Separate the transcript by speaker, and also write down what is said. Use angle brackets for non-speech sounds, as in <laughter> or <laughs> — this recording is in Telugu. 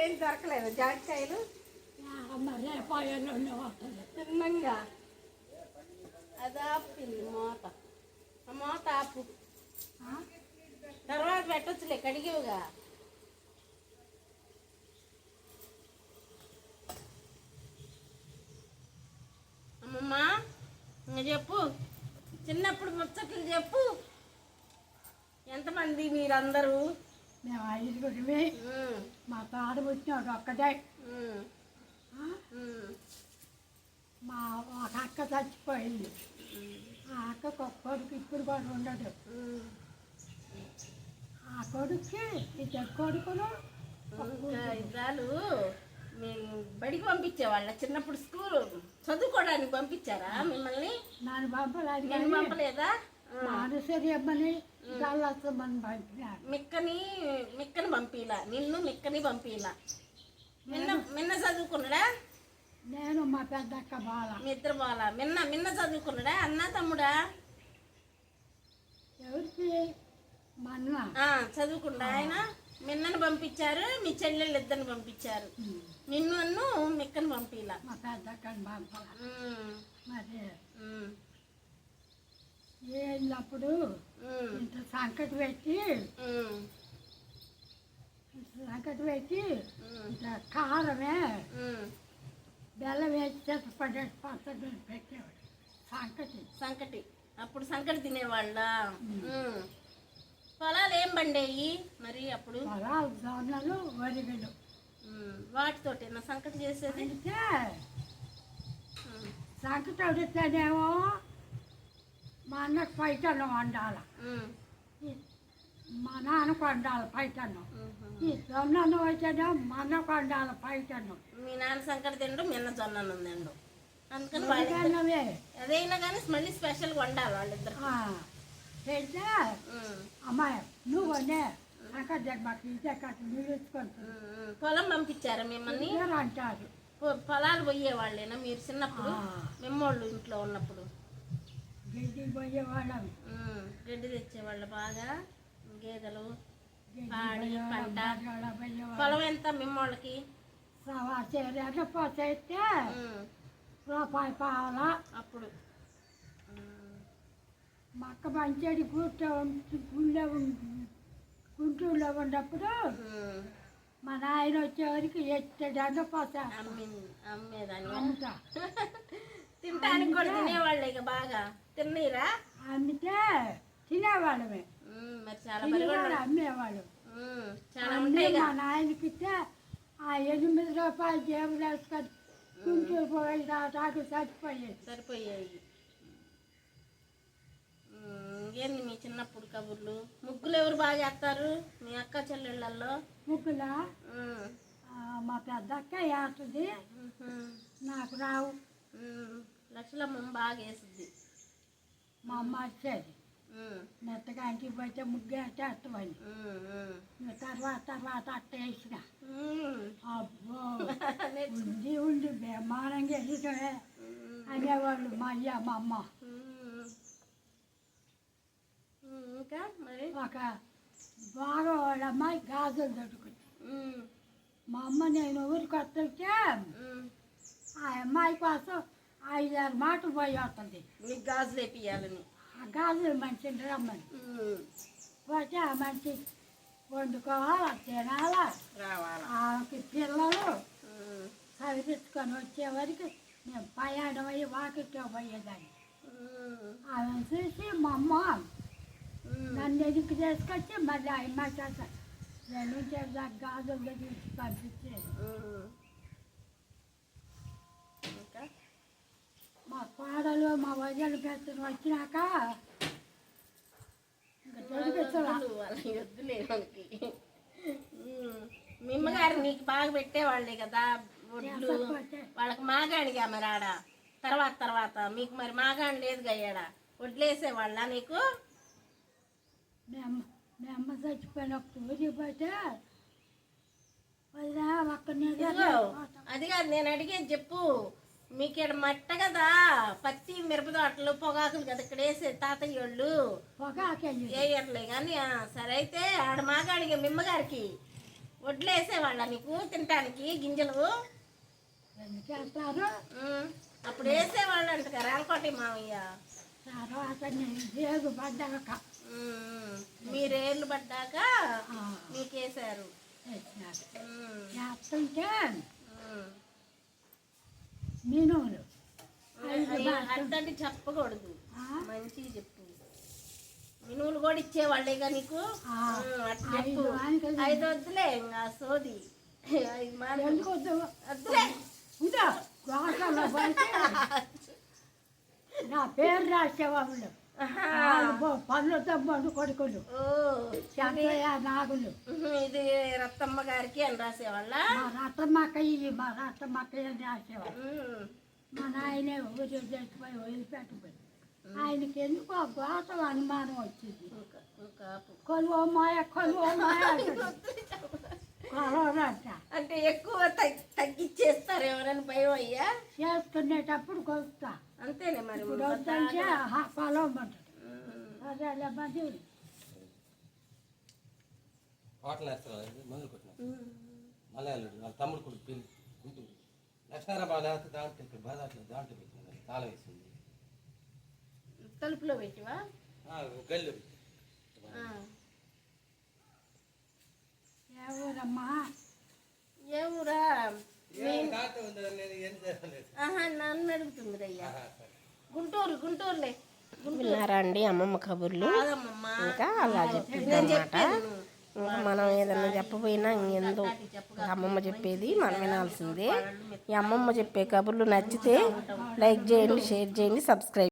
Speaker 1: ఏం దొరకలేదు.
Speaker 2: వస్తుంది
Speaker 1: తిన్నంగా అది ఆపింది మూత. ఆ మూత ఆపు. తర్వాత పెట్టొచ్చులే కడిగివుగా. అమ్మమ్మ ఇంకా చెప్పు. చిన్నప్పుడు ముచ్చట్లు చెప్పు. ఎంతమంది మీరందరూ?
Speaker 2: మేము ఐదుగురివి మా తాడు పుట్టినాడు?
Speaker 1: ఉమ్,
Speaker 2: మా ఒక అక్క చచ్చిపోయింది. ఆ అక్కకు ఒక కొడుకు ఇప్పుడు కూడా ఉండడు.
Speaker 1: ఉమ్.
Speaker 2: ఆ కొడుక్కి ఇద్దరు కొడుకులు
Speaker 1: ఇద్దరు మేము బడికి పంపించేవాళ్ళ. చిన్నప్పుడు స్కూల్ చదువుకోవడానికి పంపించారా మిమ్మల్ని?
Speaker 2: నన్ను పంపలేదు
Speaker 1: పంపలేదా?
Speaker 2: మా అనుసరియమ్మని చల్లమ్మని పంపినారు
Speaker 1: మిక్కని మిక్కని పంపిలా నిన్ను మిక్కని పంపిలా మిన్న మిన్న చదువుకున్నాడా?
Speaker 2: నేను మా పెద్దక్క బాల.
Speaker 1: మీ ఇద్దరు బాల. మిన్న మిన్న చదువుకున్నాడా? అన్న తమ్ముడా?
Speaker 2: ఎవరికి?
Speaker 1: చదువుకుండా ఆయన? మిన్నని పంపించారు మీ చెల్లెళ్ళు ఇద్దరిని పంపించారు. నిన్ను మిక్కని పంపిలా
Speaker 2: మా పెద్దక్కని పంపాల.
Speaker 1: ఉమ్,
Speaker 2: మరి వెళ్ళినప్పుడు ఇంత సంకటి పెట్టి సంకటి పెట్టి ఇంత కారమే. బెల్లం వేసి చెత్తపడ్డ పచ్చడి పెట్టేవాడు. సంకటి.
Speaker 1: సంకటి. అప్పుడు సంకటి తినేవాళ్ళ. పొలాలు ఏం పండేయి మరి అప్పుడు?
Speaker 2: పొలాలు జొన్నలు వరిగలు.
Speaker 1: వాటితోటి సంకటి చేసేది? ఉమ్.
Speaker 2: సంకటి అడిగితేనేమో మా అన్నకు పైటన్నం వండాలి. మా నాన్నకు వండాలి
Speaker 1: ఉహు.
Speaker 2: ఈ జొన్నన్నం అయితేనేమో మా అన్నకు వండాలి పైటన్నం
Speaker 1: మీ నాన్న సంకటి తిండు మిన్న జొన్న తిండు. అందుకని వాళ్ళు అదైనా కానీ మళ్ళీ స్పెషల్గా వండాలి వాళ్ళిద్దరు.
Speaker 2: పెడితే. అమ్మాయి మాకు ఇదే.
Speaker 1: పొలం పంపించారా మిమ్మల్ని?
Speaker 2: అంటారు.
Speaker 1: పొలాలు పోయేవాళ్ళేనా మీరు చిన్నప్పుడు. మిమ్మోళ్ళు ఇంట్లో ఉన్నప్పుడు?
Speaker 2: గడ్డి పోయేవాళ్ళం.
Speaker 1: గడ్డి తెచ్చేవాళ్ళు బాగా గేదెలు పాడి, పంట. పొలం ఎంత మిమ్మోళ్ళకి
Speaker 2: చేరేట పోతే. రూపాయి పావాల
Speaker 1: అప్పుడు.
Speaker 2: మక్క మంచిది కూర్చో గుళ్ళో గుంటూరులో ఉన్నప్పుడు. మా నాయన వచ్చేవరకు ఎత్తడంట పోతా
Speaker 1: అమ్మింది అమ్మేదాన్ని
Speaker 2: అమ్ముతా <laughs>
Speaker 1: తినటానికి కూడా తినేవాళ్ళే ఇక బాగా తిన్నీరా?
Speaker 2: అమ్మితే తినేవాళ్ళమే.
Speaker 1: మరి చాలా
Speaker 2: తినేవాళ్ళు అమ్మేవాళ్ళు.
Speaker 1: చాలా ఉంటాయి
Speaker 2: మా నాయనకి ఇస్తే ఆ ఎనిమిది రూపాయలు జేబులు వేసుకొని గుంటూరు పోయి చచ్చిపోయేది
Speaker 1: సరిపోయాయి ఉమ్, ఏంది మీ చిన్నప్పుడు కబుర్లు? ముగ్గులు ఎవరు బాగా చేస్తారు? మీ అక్క చెల్లెళ్ళల్లో?
Speaker 2: ముగ్గుల? మా పెద్దక్క వేస్తుంది
Speaker 1: ఉహుం,
Speaker 2: నాకు రావు.
Speaker 1: లక్షలమ్మ బాగా వేస్తుంది
Speaker 2: మా అమ్మ వచ్చేది. మెత్తగా ఇంటికి పోతే ముగ్గు. ఇంకా తర్వాత తర్వాత అట్ట వేసిన. అబ్బో. <laughs> ఉండి ఉండి బ్రహ్మాండంగా వెళ్ళటమే అనేవాళ్ళు మా అయ్య మా అమ్మ.
Speaker 1: ఇంకా మరి?
Speaker 2: ఒక బాగా వాళ్ళ అమ్మాయి గాజులు దొరుకుతుంది మా అమ్మ నేను ఊరికి వస్తుంటే. ఆ అమ్మాయి కోసం ఐదారు మాటలు పోయి వస్తుంది.
Speaker 1: నీకు గాజులు వేపియాలని
Speaker 2: ఆ గాజులు మనిషిని రమ్మని. పోతే ఆ మనిషి వండుకోవాలా తినాలా?
Speaker 1: రావాలా.
Speaker 2: ఆమెకి పిల్లలు చదివించుకొని వచ్చేవరకు నేను ప్రయాణం అయ్యి వాకిట్లో పోయేదాన్ని. ఆమె చూసి మా అమ్మ. నన్ను ఎదుకు చేసుకొచ్చి మళ్ళీ అమ్మాయి చేత నేను చేద్దా గాజులు తీసి పంపించేది
Speaker 1: ఉమ్. ఇంకా
Speaker 2: మా కోడలు మా వచ్చినాక
Speaker 1: వద్దులే మనకి నీకు బాగా పెట్టేవాళ్ళే కదా వడ్లు వాళ్ళకి మాగాడిగా మరి ఆడ తర్వాత తర్వాత మీకు మరి మాగాడి లేదు గయ్యాడ వడ్లేసేవాళ్ళ నీకు
Speaker 2: మేము చచ్చిపోయిన అమ్మ చచ్చిపోయినప్పుడు ఊరికి పోతే
Speaker 1: అది కాదు నేను అడిగేది చెప్పు. మీకు ఇక్కడ మట్ట కదా? పత్తి మిరప తోటలు పొగాకులు కదా ఇక్కడ వేసే తాతయ్య వాళ్ళు
Speaker 2: పొగాకెళ్ళి
Speaker 1: వేయట్లే కానీ సరే అయితే ఆడ మాగాడిగా మిమ్మగారికి వడ్లు వేసేవాళ్ళ నీకు తినటానికి గింజలు? అప్పుడు వేసేవాళ్ళు అంట
Speaker 2: పడ్డాక.
Speaker 1: ఉమ్, మీరేళ్ళు పడ్డాక మీకేసారు
Speaker 2: వేసినారు.
Speaker 1: అయ్య, అట్లాంటి చెప్పకూడదు. మంచిగా చెప్పు. మినువులు కూడా ఇచ్చేవాళ్ళేగా నీకు?
Speaker 2: ఆ,
Speaker 1: ఉమ్, అట్లా చెప్పు.
Speaker 2: ఐదు
Speaker 1: వద్దులే ఇంకా సోది. ఐదు మాటలు
Speaker 2: ఎందుకు వద్దు?
Speaker 1: వద్దులే.
Speaker 2: ఉందా గోసలో పోతే నా పేరు రాసేవాళ్ళు.
Speaker 1: ఆహా.
Speaker 2: వాళ్ళు పో- పనులు తమ్ముడు కొడుకులు నాగులు.
Speaker 1: ఇది రత్తమ్మ గారికి అని రాసేవాళ్ళ?
Speaker 2: మా రత్తమ్మక్కయ్య మా రత్తమ్మక్కయ్య అని రాసేవాళ్ళు. మా నాయనే ఊరు చచ్చిపోయి వదిలిపెట్టిపోయి ఆయనకి ఎందుకు ఆ గోసం అనుమానం వచ్చింది. కొలువ మాయ కొలువ మాయ
Speaker 1: అంటే ఎక్కువ తగ్- తగ్గిచ్చేస్తారు ఎవరైనా భయం అయ్యా?
Speaker 2: చేసుకునేటప్పుడు కొలుస్తా
Speaker 1: అంతేనే మరి ఉమ్.
Speaker 2: అదే మంది
Speaker 3: హోటల్ వేస్తారు మందులు కొట్టిన? మలయాళుడు వాళ్ళ తమ్ముడు కొడుకు పెళ్ళి గుంటూరు. లక్ష్మారాబాద్ లేకపోతే దాంట్లో ఇక్కడ బాధాట్లో దాంట్లో పెట్టిన? తాళం వేసింది.
Speaker 1: తలుపులో పెట్టివా?
Speaker 3: ఆ, గల్లు
Speaker 1: ఆ.
Speaker 2: ఏ ఊరమ్మా
Speaker 1: ఏ ఊరా
Speaker 3: దాంట్లో ఉందా నేను ఏం చేయలేదు
Speaker 1: ఆహా నన్ను అడుగుతుంది అయ్యా గుంటూరు గుంటూరులే. విన్నారా అండి అమ్మమ్మ కబుర్లు? ఇంకా అలా చెప్పింది అనమాట ఇంకా మనం ఏదైనా చెప్పపోయినా ఇంకెందో ఇంకా అమ్మమ్మ చెప్పేది మనం వినాల్సిందే. ఈ అమ్మమ్మ చెప్పే కబుర్లు నచ్చితే లైక్ చేయండి షేర్ చేయండి సబ్స్క్రైబ్